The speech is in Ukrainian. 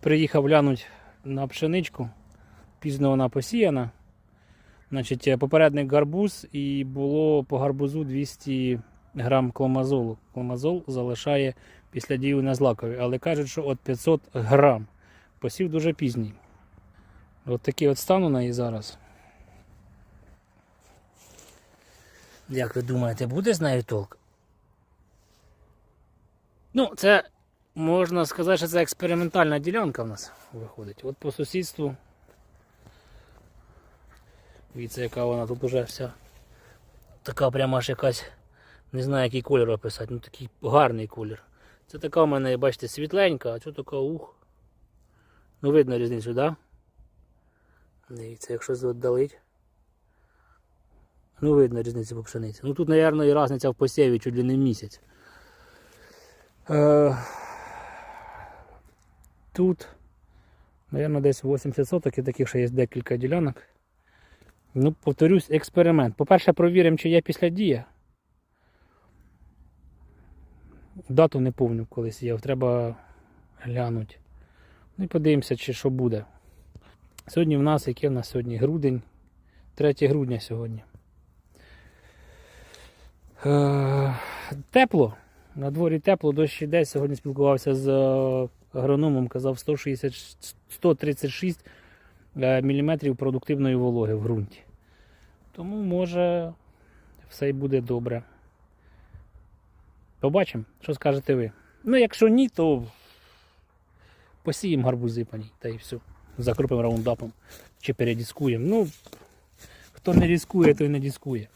Приїхав глянути на пшеничку. Пізно вона посіяна. Значить, е, попередник гарбуз і було по гарбузу 200 грам кломазолу. Кломазол залишає після дію на злакові, але кажуть, що от 500 грам. Посів дуже пізній. От такий от стан у неї зараз. Як ви думаєте, буде з нею толк? Ну, це можна сказати, що це експериментальна ділянка в нас виходить. От по сусідству. Дивіться, яка вона тут уже вся. Така прямо аж якась. Не знаю, який колір описати, ну такий гарний колір. Це така в мене, бачите, світленька, а це така ух. Ну видно різницю? Да? Дивіться, якщо віддалить. Ну видно різницю по пшениці. Ну тут, мабуть, і різниця в посіві чуть ли не місяць. Е, Тут, мабуть, десь 80 соток і таких ще є декілька ділянок. Ну, повторюсь, експеримент. По-перше, провіримо, чи є після дія. Дату не помню колись є, треба глянути. Ну і подивимося, чи що буде. Сьогодні в нас, яке в нас сьогодні? Грудень, 3 грудня сьогодні. Е, тепло. На дворі тепло, дощ іде. Сьогодні спілкувався з агрономом, казав 160, 136 мм продуктивної вологи в ґрунті. Тому може все й буде добре. Побачимо, що скажете ви. Ну, якщо ні, то посіємо гарбузи по та і все. Закропимо раундапом чи передіскуємо. Ну, хто не різкує, той не дискує.